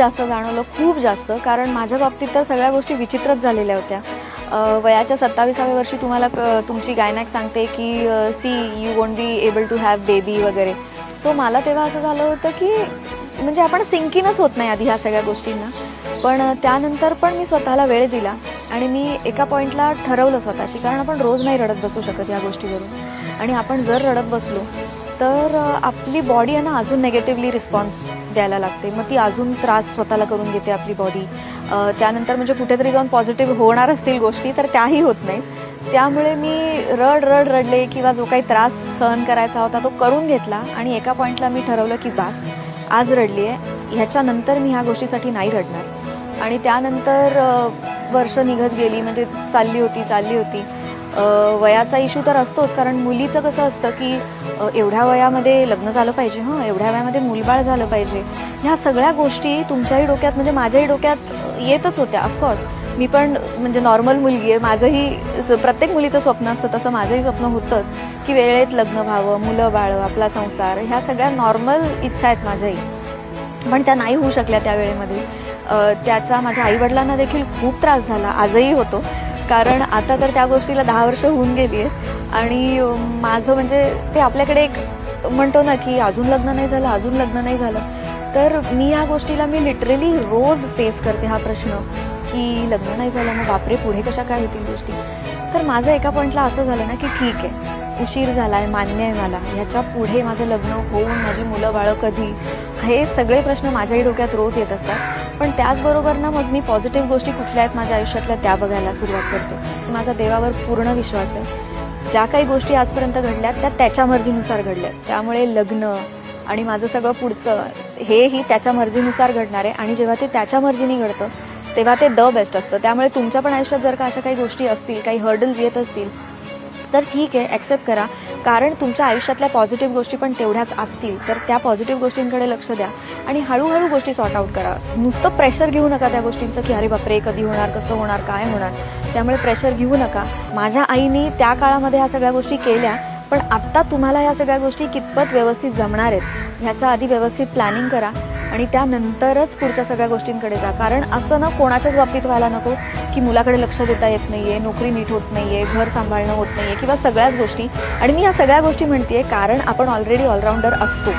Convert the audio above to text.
जास्त जाणवलं खूप जास्त. कारण माझ्या बाबतीत तर सगळ्या गोष्टी विचित्रच झालेल्या होत्या. वयाच्या सत्तावीसाव्या वर्षी तुम्हाला क- तुमची गायनाक सांगते की see you won't be able to have baby वगैरे. सो मला तेव्हा असं झालं होतं की म्हणजे आपण सिंकिनच होत नाही आधी ह्या सगळ्या गोष्टींना. पण त्यानंतर पण मी स्वतःला वेळ दिला आणि मी एका पॉईंटला ठरवलं स्वतःशी. कारण आपण रोज नाही रडत बसू शकत या गोष्टीवरून. आणि आपण जर रडत बसलो तर आपली बॉडी आहे ना अजून नेगेटिव्हली रिस्पॉन्स द्यायला लागते. मग ती अजून त्रास स्वतःला करून घेते आपली बॉडी त्यानंतर म्हणजे कुठेतरी जाऊन पॉझिटिव्ह होणार असतील गोष्टी तर त्याही होत नाही. त्यामुळे मी रड रड रडले किंवा जो काही त्रास सहन करायचा होता तो करून घेतला आणि एका पॉईंटला मी ठरवलं की बास आज रडली आहे. ह्याच्यानंतर मी ह्या गोष्टीसाठी नाही रडणार. आणि त्यानंतर वर्ष निघत गेली म्हणजे चालली होती चालली होती. वयाचा इश्यू तर असतोच कारण मुलीचं कसं असतं की एवढ्या वयामध्ये लग्न झालं पाहिजे हां एवढ्या वयामध्ये मुलबाळ झालं पाहिजे. ह्या सगळ्या गोष्टी तुमच्याही डोक्यात म्हणजे माझ्याही डोक्यात येतच होत्या ऑफकोर्स मी पण म्हणजे नॉर्मल मुलगी आहे माझंही स- प्रत्येक मुलीचं स्वप्न असतं तसं माझंही स्वप्न होतंच की वेळेत लग्न व्हावं मुलं बाळं आपला संसार ह्या सगळ्या नॉर्मल इच्छा आहेत माझ्याही. पण त्या नाही होऊ शकल्या त्या वेळेमध्ये. त्याचा माझ्या आईवडिलांना देखील खूप त्रास झाला आजही होतो. कारण आता तर त्या गोष्टीला दहा वर्ष होऊन गेली आहेत आणि माझं म्हणजे ते आपल्याकडे एक म्हणतो ना की अजून लग्न नाही झालं अजून लग्न नाही झालं. तर मी या गोष्टीला मी लिटरली रोज फेस करते हा प्रश्न की लग्न नाही झालं मग बापरे पुढे कशा काय होतील गोष्टी? तर माझं एका पॉईंटला असं झालं ना की ठीक आहे उशीर झाला आहे मान्य आहे मला ह्याच्या पुढे माझं लग्न होऊन माझी मुलं बाळं कधी? हे सगळे प्रश्न माझ्याही डोक्यात रोज येत असतात. पण त्याचबरोबर ना मग मी पॉझिटिव्ह गोष्टी कुठल्या आहेत माझ्या आयुष्यातल्या त्या बघायला सुरुवात करते. माझा देवावर पूर्ण विश्वास आहे. ज्या काही गोष्टी आजपर्यंत घडल्यात त्या त्याच्या मर्जीनुसार घडल्यात. त्यामुळे लग्न आणि माझं सगळं पुढचं हेही त्याच्या मर्जीनुसार घडणार आहे. आणि जेव्हा ते त्याच्या मर्जीने घडतं तेव्हा ते द बेस्ट असतं. त्यामुळे तुमच्या पण आयुष्यात जर का अशा काही गोष्टी असतील काही हर्डल्स येत असतील तर ठीक आहे ॲक्सेप्ट करा. कारण तुमच्या आयुष्यातल्या पॉझिटिव्ह गोष्टी पण तेवढ्याच असतील. तर त्या पॉझिटिव्ह गोष्टींकडे लक्ष द्या आणि हळूहळू गोष्टी सॉर्ट आउट करा. नुसतं प्रेशर घेऊ नका त्या गोष्टींचं की अरे बापरे कधी होणार कसं होणार काय होणार. त्यामुळे प्रेशर घेऊ नका. माझ्या आईने त्या काळामध्ये ह्या सगळ्या गोष्टी केल्या पण आत्ता तुम्हाला ह्या सगळ्या गोष्टी कितपत व्यवस्थित जमणार आहेत ह्याचा आधी व्यवस्थित प्लॅनिंग करा. आणि त्यानंतरच पुढच्या सगळ्या गोष्टींकडे जा. कारण असं ना कोणाच्याच बाबतीत व्हायला नको की मुलाकडे लक्ष देता येत नाहीये नोकरी नीट होत नाहीये घर सांभाळणं होत नाहीये किंवा सगळ्याच गोष्टी. आणि मी या सगळ्या गोष्टी म्हणतेय कारण आपण ऑलरेडी ऑलराऊंडर असतो.